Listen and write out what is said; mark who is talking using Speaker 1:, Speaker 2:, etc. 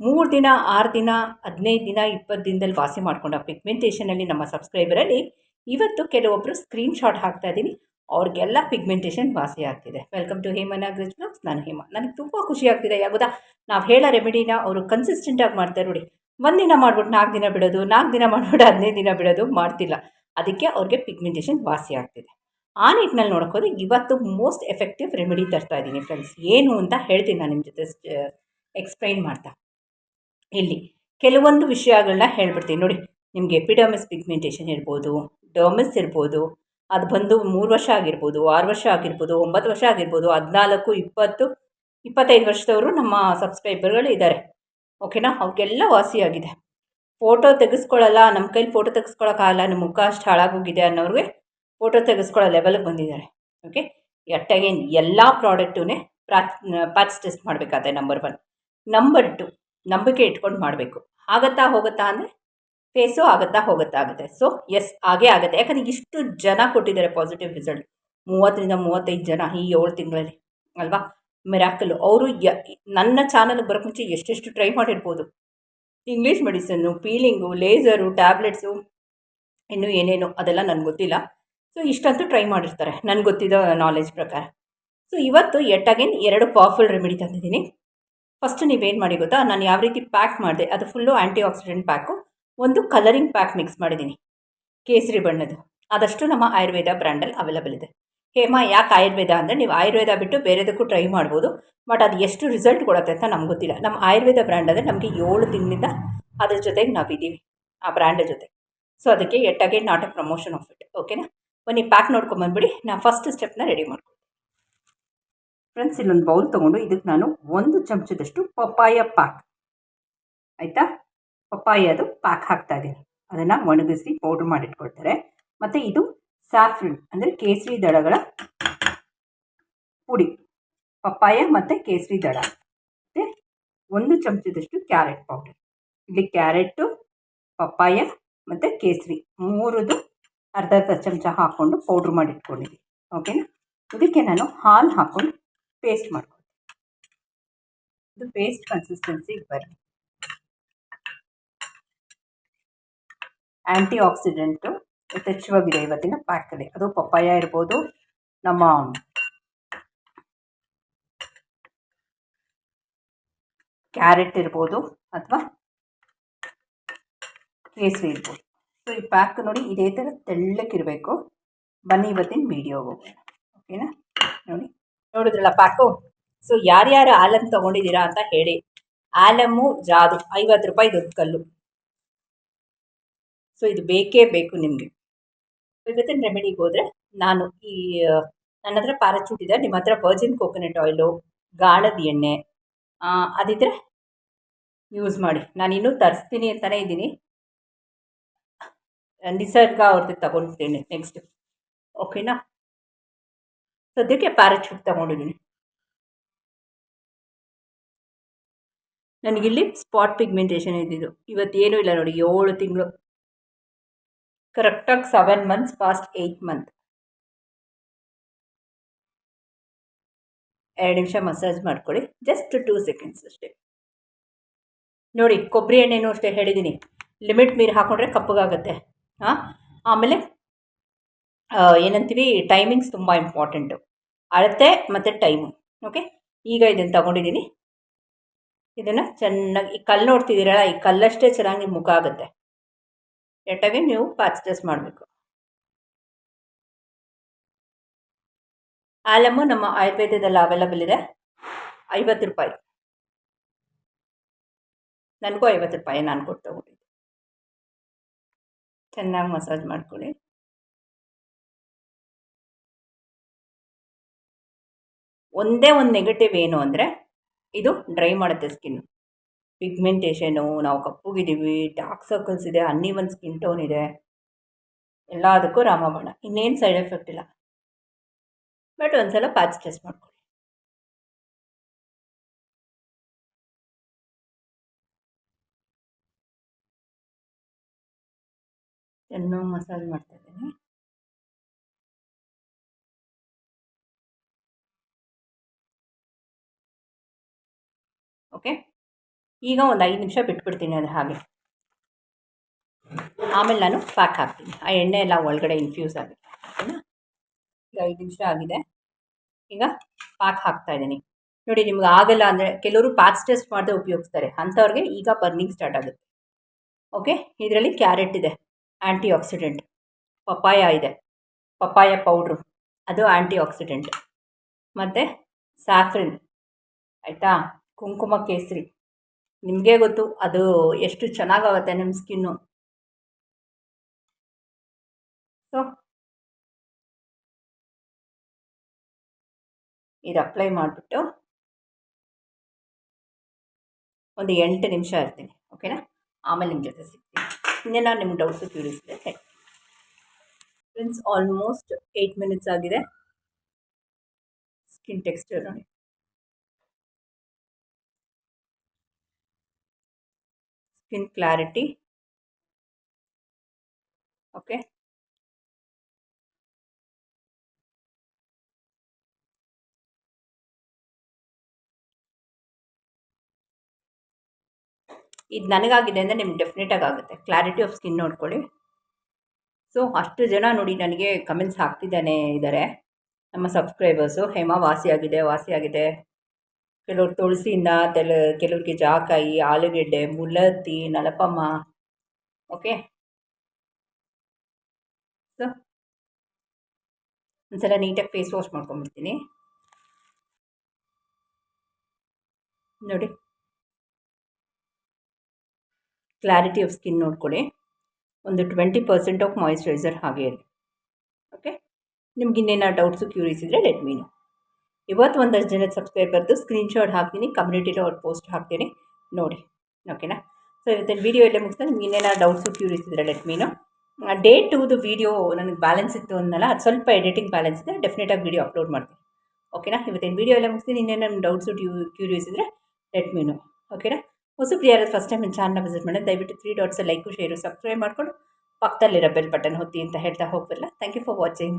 Speaker 1: ಮೂರು ದಿನ, ಆರು ದಿನ, ಹದಿನೈದು ದಿನ, ಇಪ್ಪತ್ತು ದಿನದಲ್ಲಿ ವಾಸಿ ಮಾಡ್ಕೊಂಡು ಪಿಗ್ಮೆಂಟೇಷನಲ್ಲಿ ನಮ್ಮ ಸಬ್ಸ್ಕ್ರೈಬರಲ್ಲಿ ಇವತ್ತು ಕೆಲವೊಬ್ಬರು ಸ್ಕ್ರೀನ್ಶಾಟ್ ಹಾಕ್ತಾ ಇದ್ದೀನಿ. ಅವ್ರಿಗೆಲ್ಲ ಪಿಗ್ಮೆಂಟೇಷನ್ ವಾಸಿ ಆಗ್ತಿದೆ. Welcome to Heman agris blogs ನಾನು ಹೇಮ. ನನಗೆ ತುಂಬ ಖುಷಿ ಆಗ್ತಿದೆ ಯಾವುದಾ ನಾವು ಹೇಳೋ ರೆಮಿಡಿನ ಅವರು ಕನ್ಸಿಸ್ಟೆಂಟಾಗಿ ಮಾಡ್ತಾರೆ ನೋಡಿ. ಒಂದಿನ ಮಾಡ್ಬಿಟ್ಟು ನಾಲ್ಕು ದಿನ ಬಿಡೋದು ನಾಲ್ಕು ದಿನ ಮಾಡ್ಬಿಟ್ಟು ಹದಿನೈದು ದಿನ ಬಿಡೋದು ಮಾಡ್ತಿಲ್ಲ. ಅದಕ್ಕೆ ಅವ್ರಿಗೆ ಪಿಗ್ಮೆಂಟೇಷನ್ ವಾಸಿ ಆಗ್ತಿದೆ. ಆ ನಿಟ್ಟಿನಲ್ಲಿ ನೋಡೋಕ್ಕೋದ್ರೆ ಇವತ್ತು ಮೋಸ್ಟ್ ಎಫೆಕ್ಟಿವ್ ರೆಮಿಡಿ ತರ್ತಾ ಇದ್ದೀನಿ ಫ್ರೆಂಡ್ಸ್ ಏನು ಅಂತ ಹೇಳ್ತೀನಿ ನಾನು ನಿಮ್ಮ ಜೊತೆ ಎಕ್ಸ್ಪ್ಲೈನ್ ಮಾಡ್ತಾ. ಇಲ್ಲಿ ಕೆಲವೊಂದು ವಿಷಯಗಳನ್ನ ಹೇಳ್ಬಿಡ್ತೀನಿ. ನೋಡಿ, ನಿಮಗೆ ಎಪಿಡರ್ಮಿಸ್ ಪಿಗ್ಮೆಂಟೇಷನ್ ಇರ್ಬೋದು ಡರ್ಮಿಸ್ ಇರ್ಬೋದು, ಅದು ಬಂದು ಮೂರು ವರ್ಷ ಆಗಿರ್ಬೋದು, ಆರು ವರ್ಷ ಆಗಿರ್ಬೋದು, ಒಂಬತ್ತು ವರ್ಷ ಆಗಿರ್ಬೋದು, ಹದಿನಾಲ್ಕು, ಇಪ್ಪತ್ತು, ಇಪ್ಪತ್ತೈದು ವರ್ಷದವರು ನಮ್ಮ ಸಬ್ಸ್ಕ್ರೈಬರ್ಗಳು ಇದ್ದಾರೆ. ಓಕೆನಾ? ಅವ್ರಿಗೆಲ್ಲ ವಾಸಿಯಾಗಿದೆ. ಫೋಟೋ ತೆಗೆಸ್ಕೊಳ್ಳಲ್ಲ, ನಮ್ಮ ಕೈಲಿ ಫೋಟೋ ತೆಗೆಸ್ಕೊಳ್ಳೋಕ್ಕಾಗಲ್ಲ ನಿಮ್ಮ ಮುಖ ಅಷ್ಟು ಹಾಳಾಗೋಗಿದೆ ಅನ್ನೋರಿಗೆ ಫೋಟೋ ತೆಗೆಸ್ಕೊಳ್ಳೋ ಲೆವೆಲ್ಗೆ ಬಂದಿದ್ದಾರೆ. ಓಕೆ? ಅಗೇನ್ ಎಲ್ಲ ಪ್ರಾಡಕ್ಟೂ ಪ್ಯಾಚ್ ಟೆಸ್ಟ್ ಮಾಡಬೇಕಾದ್ರೆ ನಂಬರ್ ಒನ್ ನಂಬರ್ ಟು ನಂಬಿಕೆ ಇಟ್ಕೊಂಡು ಮಾಡಬೇಕು. ಆಗತ್ತಾ ಹೋಗುತ್ತಾ ಅಂದರೆ ಫೇಸು ಆಗುತ್ತಾ ಹೋಗುತ್ತಾ ಆಗುತ್ತೆ. ಸೊ ಎಸ್ ಹಾಗೇ ಆಗುತ್ತೆ. ಯಾಕಂದರೆ ಇಷ್ಟು ಜನ ಕೊಟ್ಟಿದ್ದಾರೆ ಪಾಸಿಟಿವ್ ರಿಸಲ್ಟ್ ಮೂವತ್ತರಿಂದ ಮೂವತ್ತೈದು ಜನ ಈ ಏಳು ತಿಂಗಳಲ್ಲಿ, ಅಲ್ವಾ? ಮಿರಾಕಲು ಅವರು ಯ, ನನ್ನ ಚಾನಲ್ಗೆ ಬರೋಕ್ಕೆ ಮುಂಚೆ ಎಷ್ಟೆಷ್ಟು ಟ್ರೈ ಮಾಡಿರ್ಬೋದು. English medicine peeling laser tablets ಇನ್ನೂ ಏನೇನು ಅದೆಲ್ಲ ನನಗೆ ಗೊತ್ತಿಲ್ಲ. ಸೊ ಇಷ್ಟಂತೂ ಟ್ರೈ ಮಾಡಿರ್ತಾರೆ. ನನಗೆ ಗೊತ್ತಿದ್ದ ನಾಲೆಜ್ ಪ್ರಕಾರ. ಸೊ ಇವತ್ತು ಎಟ್ ಅಗೇನ್ ಎರಡು ಪವರ್ಫುಲ್ ರೆಮಿಡಿ ತಂದಿದ್ದೀನಿ. ಫಸ್ಟ್ ನೀವೇನು ಮಾಡಿ ಗೊತ್ತಾ? ನಾನು ಯಾವ ರೀತಿ ಪ್ಯಾಕ್ ಮಾಡಿದೆ, ಅದು ಫುಲ್ಲು ಆ್ಯಂಟಿ ಆಕ್ಸಿಡೆಂಟ್ ಪ್ಯಾಕು ಒಂದು ಕಲರಿಂಗ್ ಪ್ಯಾಕ್ ಮಿಕ್ಸ್ ಮಾಡಿದ್ದೀನಿ ಕೇಸರಿ ಬಣ್ಣದ್ದು. ಆದಷ್ಟು ನಮ್ಮ ಆಯುರ್ವೇದ ಬ್ರ್ಯಾಂಡಲ್ಲಿ ಅವೈಲಬಲ್ ಇದೆ. ಹೇಮ, ಯಾಕೆ ಆಯುರ್ವೇದ ಅಂದರೆ ನೀವು ಆಯುರ್ವೇದ ಬಿಟ್ಟು ಬೇರೆದಕ್ಕೂ ಟ್ರೈ ಮಾಡ್ಬೋದು ಬಟ್ ಅದು ಎಷ್ಟು ರಿಸಲ್ಟ್ ಕೊಡುತ್ತೆ ಅಂತ ನಮ್ಗೆ ಗೊತ್ತಿಲ್ಲ. ನಮ್ಮ ಆಯುರ್ವೇದ ಬ್ರ್ಯಾಂಡ್ ಅಂದರೆ ನಮಗೆ ಏಳು ತಿಂಗಳಿಂದ ಅದ್ರ ಜೊತೆಗೆ ನಾವಿದ್ದೀವಿ ಆ ಬ್ರ್ಯಾಂಡ್ ಜೊತೆ. ಸೊ ಅದಕ್ಕೆ at again not a promotion of it ಓಕೆನಾ ಬನ್ನಿ ಪ್ಯಾಕ್ ನೋಡ್ಕೊಂಬಂದ್ಬಿಡಿ ನಾನು ಫಸ್ಟ್ ಸ್ಟೆಪ್ನ ರೆಡಿ ಮಾಡ್ತೀನಿ ಫ್ರೆಂಡ್ಸ್ ಇಲ್ಲೊಂದು ಬೌಲ್ ತೊಗೊಂಡು ಇದಕ್ಕೆ ನಾನು ಒಂದು ಚಮಚದಷ್ಟು ಪಪ್ಪಾಯ ಪಾಕ್. ಆಯಿತಾ? ಪಪ್ಪಾಯದು ಪಾಕ್ ಹಾಕ್ತಾ ಇದ್ದೀನಿ. ಅದನ್ನು ಒಣಗಿಸಿ ಪೌಡ್ರ್ ಮಾಡಿಟ್ಕೊಳ್ತಾರೆ. ಮತ್ತು ಇದು ಸ್ಯಾಫ್ರನ್ ಅಂದರೆ ಕೇಸರಿ ದಳಗಳ ಪುಡಿ. ಪಪ್ಪಾಯ ಮತ್ತು ಕೇಸರಿ ದಳ. ಮತ್ತು ಒಂದು ಚಮಚದಷ್ಟು ಕ್ಯಾರೆಟ್ ಪೌಡರ್ ಇಲ್ಲಿ ಕ್ಯಾರೆಟು ಪಪ್ಪಾಯ ಮತ್ತು ಕೇಸರಿ ಮೂರದು ಅರ್ಧ ಅರ್ಧ ಚಮಚ ಹಾಕ್ಕೊಂಡು ಪೌಡ್ರ್ ಮಾಡಿಟ್ಕೊಂಡಿದ್ದೀನಿ. ಓಕೆನಾ ಇದಕ್ಕೆ ನಾನು ಹಾಲು ಹಾಕ್ಕೊಂಡು ಪೇಸ್ಟ್ ಮಾಡ್ಕೊಳ್ತೀನಿ. ಇದು ಪೇಸ್ಟ್ ಕನ್ಸಿಸ್ಟೆನ್ಸಿಗೆ ಬರಲಿ ಆ್ಯಂಟಿ ಆಕ್ಸಿಡೆಂಟು ಯಥೇಚ್ಛವಾಗಿದೆ ಇವತ್ತಿನ ಪ್ಯಾಕಲ್ಲಿ ಅದು ಪಪ್ಪಾಯ ಇರ್ಬೋದು, ನಮ್ಮ ಕ್ಯಾರೆಟ್ ಇರ್ಬೋದು ಅಥವಾ ಕೇಸರಿ ಇರ್ಬೋದು. ಸೊ ಈ ಪ್ಯಾಕ್ ನೋಡಿ ಇದೇ ಥರ ತೆಳ್ಳಕ್ಕಿರಬೇಕು ಬನ್ನಿ ಇವತ್ತಿನ ವೀಡಿಯೋಗೆ ಹೋಗೋಣ. ಓಕೆನಾ ನೋಡಿ. ನೋಡಿದ್ರಲ್ಲ ಪಾಕು ಸೊ ಯಾರ್ಯಾರು ಆಲಮ್ ತಗೊಂಡಿದ್ದೀರಾ ಅಂತ ಹೇಳಿ. ಆಲಮ್ಮು ಜಾದು, ಐವತ್ತು ರೂಪಾಯಿ ದೊಡ್ಡ ಕಲ್ಲು. ಸೊ ಇದು ಬೇಕೇ ಬೇಕು ನಿಮಗೆ. ಇವತ್ತಿನ ರೆಮಿಡಿಗೆ ಹೋದರೆ ನಾನು ಈ ನನ್ನ ಹತ್ರ ಪ್ಯಾರಾಚೂಟ್ ಇದೆ, ನಿಮ್ಮ ಹತ್ರ ವರ್ಜಿನ್ ಕೋಕೋನಟ್ ಆಯಿಲು ಗಾಳದ ಎಣ್ಣೆ ಅದಿದ್ದರೆ ಯೂಸ್ ಮಾಡಿ. ನಾನು ಇನ್ನೂ ತರಿಸ್ತೀನಿ ಅಂತಲೇ ಇದ್ದೀನಿ. ನಿಸರ್ಗ ಅವ್ರದ್ದು ತಗೊಳ್ತೀನಿ ನೆಕ್ಸ್ಟ್ ಓಕೆನಾ ಸದ್ಯಕ್ಕೆ ಪ್ಯಾರಾಚೂಟ್ ತಗೊಂಡಿದ್ದೀನಿ ನನಗಿಲ್ಲಿ ಸ್ಪಾಟ್ ಪಿಗ್ಮೆಂಟೇಷನ್ ಇದ್ದಿದ್ದು. ಇವತ್ತೇನೂ ಇಲ್ಲ ನೋಡಿ, ಏಳು ತಿಂಗಳು. ಕರೆಕ್ಟಾಗಿ seven months past eight month ಎರಡು ನಿಮಿಷ ಮಸಾಜ್ ಮಾಡ್ಕೊಳ್ಳಿ. ಜಸ್ಟ್ ಟೂ ಸೆಕೆಂಡ್ಸ್ ಅಷ್ಟೇ. ನೋಡಿ, ಕೊಬ್ಬರಿ ಎಣ್ಣೆನೂ ಅಷ್ಟೇ ಹೇಳಿದ್ದೀನಿ ಲಿಮಿಟ್ ಮೀರಿ ಹಾಕ್ಕೊಂಡ್ರೆ ಕಪ್ಪಗಾಗುತ್ತೆ. ಹಾಂ? ಆಮೇಲೆ ಏನಂತೀವಿ ಟೈಮಿಂಗ್ಸ್ ತುಂಬ ಇಂಪಾರ್ಟೆಂಟು ಅಳತೆ ಮತ್ತು ಟೈಮು ಓಕೆ ಈಗ ಇದನ್ನು ತಗೊಂಡಿದ್ದೀನಿ ಇದನ್ನು ಚೆನ್ನಾಗಿ, ಈ ಕಲ್ಲು ನೋಡ್ತಿದ್ದೀರಲ್ಲ, ಈ ಕಲ್ಲಷ್ಟೇ ಚೆನ್ನಾಗಿ ಮುಖ ಆಗುತ್ತೆ. ಎಟ್ಟಾಗಿ ನೀವು ಟೆಸ್ಟ್ ಮಾಡಬೇಕು. ಆಲಮು ನಮ್ಮ ಆಯುರ್ವೇದದಲ್ಲಿ ಅವೈಲಬಲ್ ಇದೆ. ಐವತ್ತು ರೂಪಾಯಿ. ನನಗೂ ಐವತ್ತು ರೂಪಾಯಿ ನಾನು ಕೊಟ್ಟು ತಗೊಂಡಿದ್ದೆ. ಚೆನ್ನಾಗಿ ಮಸಾಜ್ ಮಾಡ್ಕೊಳ್ಳಿ. ಒಂದೇ ಒಂದು ನೆಗೆಟಿವ್ ಏನು ಅಂದರೆ ಇದು ಡ್ರೈ ಮಾಡುತ್ತೆ ಸ್ಕಿನ್ ಪಿಗ್ಮೆಂಟೇಷನು ನಾವು ಕಪ್ಪುಗಿದ್ದೀವಿ ಡಾರ್ಕ್ ಸರ್ಕಲ್ಸ್ ಇದೆ ಅನ್ನೀವನ್ ಸ್ಕಿನ್ ಟೋನ್ ಇದೆ. ಎಲ್ಲದಕ್ಕೂ ರಾಮಬಾಣ. ಇನ್ನೇನು ಸೈಡ್ ಎಫೆಕ್ಟ್ ಇಲ್ಲ. ಬಟ್ ಒಂದು ಸಲ ಪ್ಯಾಚ್ ಟೆಸ್ಟ್ ಮಾಡ್ಕೊಳ್ಳಿ. ಚೆನ್ನಾಗಿ ಮಸಾಜ್ ಮಾಡ್ತಾ ಓಕೆ ಈಗ ಒಂದು ಐದು ನಿಮಿಷ ಬಿಟ್ಬಿಡ್ತೀನಿ ಅದು ಹಾಗೆ. ಆಮೇಲೆ ನಾನು ಪ್ಯಾಕ್ ಹಾಕ್ತೀನಿ. ಆ ಎಣ್ಣೆ ಎಲ್ಲ ಒಳಗಡೆ ಇನ್ಫ್ಯೂಸ್ ಓಕೆನಾ? ಈಗ ಐದು ನಿಮಿಷ ಆಗಿದೆ. ಈಗ ಪ್ಯಾಕ್ ಹಾಕ್ತಾ ಇದ್ದೀನಿ. ನೋಡಿ, ನಿಮ್ಗೆ ಆಗಲ್ಲ ಅಂದರೆ ಕೆಲವರು ಪ್ಯಾಕ್ಸ್ ಟೆಸ್ಟ್ ಮಾಡದೆ ಉಪಯೋಗಿಸ್ತಾರೆ. ಅಂಥವ್ರಿಗೆ ಈಗ ಬರ್ನಿಂಗ್ ಸ್ಟಾರ್ಟ್ ಆಗುತ್ತೆ. ಓಕೆ ಇದರಲ್ಲಿ ಕ್ಯಾರೆಟ್ ಇದೆ. ಆ್ಯಂಟಿ ಆಕ್ಸಿಡೆಂಟ್ ಪಪ್ಪಾಯ ಇದೆ. ಪಪ್ಪಾಯ ಪೌಡ್ರು ಅದು ಆ್ಯಂಟಿ ಆಕ್ಸಿಡೆಂಟ್ ಮತ್ತು ಸ್ಯಾಫ್ರಿನ್ ಆಯಿತಾ? ಕುಂಕುಮ ಕೇಸರಿ. ನಿಮಗೆ ಗೊತ್ತು, ಅದು ಎಷ್ಟು ಚೆನ್ನಾಗಾಗುತ್ತೆ ನಿಮ್ಮ ಸ್ಕಿನ್ನು. ಸೊ ಇದು ಅಪ್ಲೈ ಮಾಡಿಬಿಟ್ಟು ಒಂದು ಎಂಟು ನಿಮಿಷ ಇರ್ತೀನಿ ಓಕೆನಾ ಆಮೇಲೆ ನಿಮ್ಮ ಜೊತೆ ಸಿಗ್ತೀನಿ. ಇನ್ನೇನೋ ನಿಮ್ಗೆ ಡೌಟ್ಸು ಕ್ಯೂರಿಯಸ್ ಇದೆ ಫ್ರೆಂಡ್ಸ್ ಆಲ್ಮೋಸ್ಟ್ ಏಯ್ಟ್ ಮಿನಿಟ್ಸ್ ಆಗಿದೆ. ಸ್ಕಿನ್ ಟೆಕ್ಸ್ಚರ್ ನೋಡಿ. Skin clarity. ಓಕೆ ಇದು ನನಗಾಗಿದೆ ಅಂದರೆ ನಿಮ್ಗೆ ಡೆಫಿನೆಟಾಗಿ ಆಗುತ್ತೆ. ಕ್ಲಾರಿಟಿ ಆಫ್ ಸ್ಕಿನ್ ನೋಡ್ಕೊಳ್ಳಿ. ಸೊ ಅಷ್ಟು ಜನ ನೋಡಿ ನನಗೆ ಕಮೆಂಟ್ಸ್ ಹಾಕ್ತಿದ್ದಾನೆ ಇದ್ದಾರೆ ನಮ್ಮ ಸಬ್ಸ್ಕ್ರೈಬರ್ಸು ಹೇಮಾ ವಾಸಿಯಾಗಿದೆ ವಾಸಿಯಾಗಿದೆ. ಕೆಲವ್ರು ತುಳಸಿಯಿಂದ ತೆಲ, ಕೆಲವ್ರಿಗೆ ಜಾಕಾಯಿ, ಆಲೂಗೆಡ್ಡೆ ಮುಲತ್ತಿ ನಲಪಮ್ಮ, ಓಕೆ? ಸೊ ಒಂದ್ಸಲ ನೀಟಾಗಿ ಫೇಸ್ ವಾಶ್ ಮಾಡ್ಕೊಂಬಿಡ್ತೀನಿ. ನೋಡಿ. ಕ್ಲಾರಿಟಿ ಆಫ್ ಸ್ಕಿನ್ ನೋಡ್ಕೊಳ್ಳಿ. ಒಂದು ಟ್ವೆಂಟಿ ಪರ್ಸೆಂಟ್ ಆಫ್ ಮಾಯಿಶ್ಚರೈಸರ್ ಹಾಗೆ ಇರಲಿ. ಓಕೆ? ನಿಮ್ಗೆ ಇನ್ನೇನು ಡೌಟ್ಸು ಕ್ಯೂರಿಯಸ್ ಇದ್ದರೆ ಲೆಟ್ ಮೀನು ಇವತ್ತು ಒಂದಷ್ಟು ಜನದ ಸಬ್ಸ್ಕ್ರೈಬರ್ದು ಸ್ಕ್ರೀನ್ಶಾಟ್ ಹಾಕ್ತೀನಿ ಕಮ್ಯುನಿಟಿಲಿ ಅವ್ರ ಪೋಸ್ಟ್ ಹಾಕ್ತೀನಿ. ನೋಡಿ ಓಕೆನಾ ಸೊ ಇವತ್ತಿನ ವೀಡಿಯೋ ಎಲ್ಲ ಮುಗಿಸ್ತಾ ನಿಮ್ಗೆ ಇನ್ನೇನೋ ಡೌಟ್ಸು ಕ್ಯೂರಿಯಸ್ ಇದ್ದರೆ ಲೆಟ್ ಮೀನು ಡೇ ಟೂದು ವೀಡಿಯೋ ನನಗೆ ಬ್ಯಾಲೆನ್ಸ್ ಇತ್ತು ಅಂದಲ್ಲ ಅದು ಸ್ವಲ್ಪ ಎಡಿಟಿಂಗ್ ಬ್ಯಾಲೆನ್ಸ್ ಇದೆ. ಡೆಫಿನೆಟಾಗಿ ವೀಡಿಯೋ ಅಪ್ಲೋಡ್ ಮಾಡ್ತೀನಿ. ಓಕೆನಾ ಇವತ್ತಿನ ವೀಡಿಯೋ ಎಲ್ಲ ಮುಗಿಸ್ತೀನಿ. ಇನ್ನೇನು ನಮ್ಮ ಡೌಟ್ಸು ಟ್ಯೂ ಕ್ಯೂರಿಯಸ್ ಇದ್ದರೆ ಲೆಟ್ ಮೀನು ಓಕೆನಾ ಹೊಸಬ್ರು ಯಾರಾದ್ರು ಫಸ್ಟ್ ಟೈಮ್ ನನ್ನ ಚಾನಲ್ನ ವಿಸಿಟ್ ಮಾಡಿ ದಯವಿಟ್ಟು three dots like share subscribe ಮಾಡಿಕೊಂಡು ಪಕ್ಕದಲ್ಲಿರೋ ಬೆಲ್ ಬಟನ್ ಹೊತ್ತಿ ಅಂತ ಹೇಳ್ತಾ ಹೋಗ್ಬಲ್ಲ ಥ್ಯಾಂಕ್ ಯು ಫಾರ್ ವಾಚಿಂಗ್